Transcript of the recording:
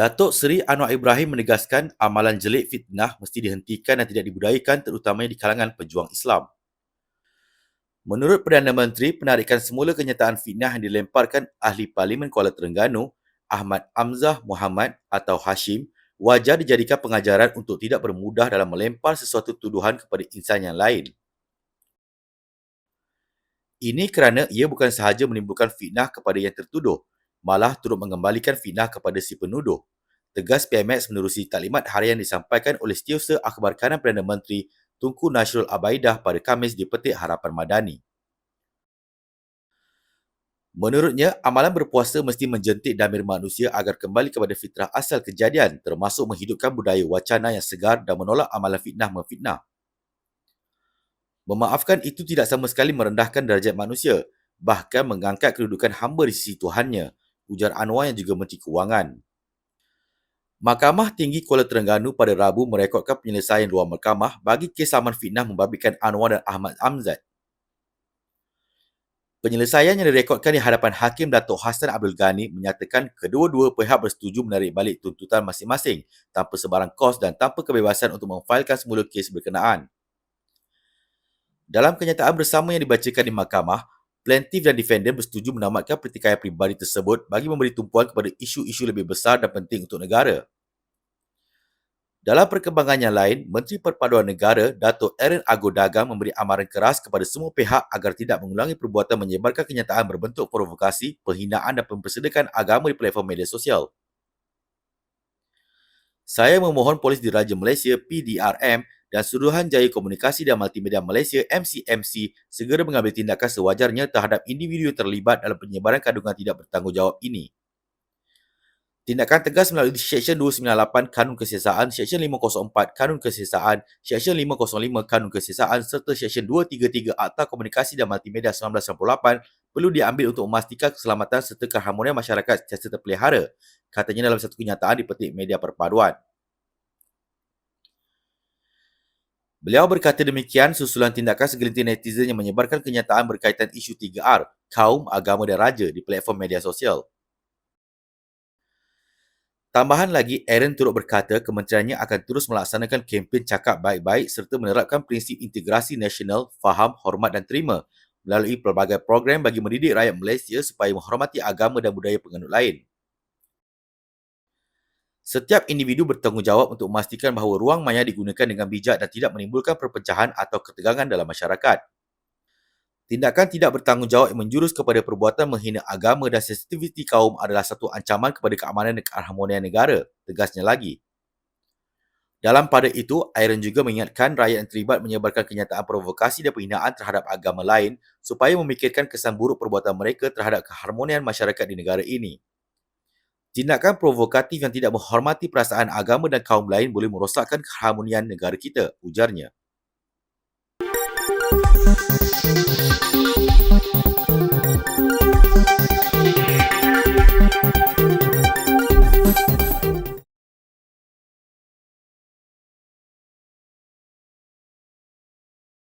Datuk Seri Anwar Ibrahim menegaskan amalan jelik fitnah mesti dihentikan dan tidak dibudayakan terutamanya di kalangan pejuang Islam. Menurut Perdana Menteri, penarikan semula kenyataan fitnah yang dilemparkan Ahli Parlimen Kuala Terengganu, Ahmad Amzah Muhammad atau Hashim, wajar dijadikan pengajaran untuk tidak bermudah dalam melempar sesuatu tuduhan kepada insan yang lain. Ini kerana ia bukan sahaja menimbulkan fitnah kepada yang tertuduh, malah turut mengembalikan fitnah kepada si penuduh. Tegas PMX menerusi taklimat harian disampaikan oleh Setiausaha Akhbar Kanan Perdana Menteri Tunku Nasrul Abaidah pada Khamis di Petik Harapan Madani. Menurutnya, amalan berpuasa mesti menjentik damir manusia agar kembali kepada fitrah asal kejadian termasuk menghidupkan budaya wacana yang segar dan menolak amalan fitnah memfitnah. Memaafkan itu tidak sama sekali merendahkan darjat manusia, bahkan mengangkat kedudukan hamba di sisi Tuhannya, ujar Anwar yang juga Menteri Kewangan. Mahkamah Tinggi Kuala Terengganu pada Rabu merekodkan penyelesaian luar mahkamah bagi kes saman fitnah membabitkan Anwar dan Ahmad Amzad. Penyelesaian yang direkodkan di hadapan Hakim Datuk Hassan Abdul Ghani menyatakan kedua-dua pihak bersetuju menarik balik tuntutan masing-masing tanpa sebarang kos dan tanpa kebebasan untuk memfailkan semula kes berkenaan. Dalam kenyataan bersama yang dibacakan di mahkamah, Plaintiff dan defendant bersetuju menamatkan pertikaian peribadi tersebut bagi memberi tumpuan kepada isu-isu lebih besar dan penting untuk negara. Dalam perkembangan yang lain, Menteri Perpaduan Negara, Aaron Ago Dagang memberi amaran keras kepada semua pihak agar tidak mengulangi perbuatan menyebarkan kenyataan berbentuk provokasi, penghinaan dan mempersedakan agama di platform media sosial. Saya memohon Polis Diraja Malaysia PDRM dan Suruhanjaya Komunikasi dan Multimedia Malaysia MCMC segera mengambil tindakan sewajarnya terhadap individu terlibat dalam penyebaran kandungan tidak bertanggungjawab ini. Tindakan tegas melalui Seksyen 298 Kanun Kesiasaan, Seksyen 504 Kanun Kesiasaan, Seksyen 505 Kanun Kesiasaan serta Seksyen 233 Akta Komunikasi dan Multimedia 1998 perlu diambil untuk memastikan keselamatan serta keharmonian masyarakat sentiasa terpelihara, katanya dalam satu kenyataan di petik media perpaduan. Beliau berkata demikian susulan tindakan segelintir netizen yang menyebarkan kenyataan berkaitan isu 3R, kaum, agama dan raja di platform media sosial. Tambahan lagi, Aaron turut berkata kementeriannya akan terus melaksanakan kempen cakap baik-baik serta menerapkan prinsip integrasi nasional, faham, hormat dan terima melalui pelbagai program bagi mendidik rakyat Malaysia supaya menghormati agama dan budaya penganut lain. Setiap individu bertanggungjawab untuk memastikan bahawa ruang maya digunakan dengan bijak dan tidak menimbulkan perpecahan atau ketegangan dalam masyarakat. Tindakan tidak bertanggungjawab yang menjurus kepada perbuatan menghina agama dan sensitiviti kaum adalah satu ancaman kepada keamanan dan keharmonian negara, tegasnya lagi. Dalam pada itu, Aaron juga mengingatkan rakyat yang terlibat menyebarkan kenyataan provokasi dan penghinaan terhadap agama lain supaya memikirkan kesan buruk perbuatan mereka terhadap keharmonian masyarakat di negara ini. Tindakan provokatif yang tidak menghormati perasaan agama dan kaum lain boleh merosakkan keharmonian negara kita, ujarnya.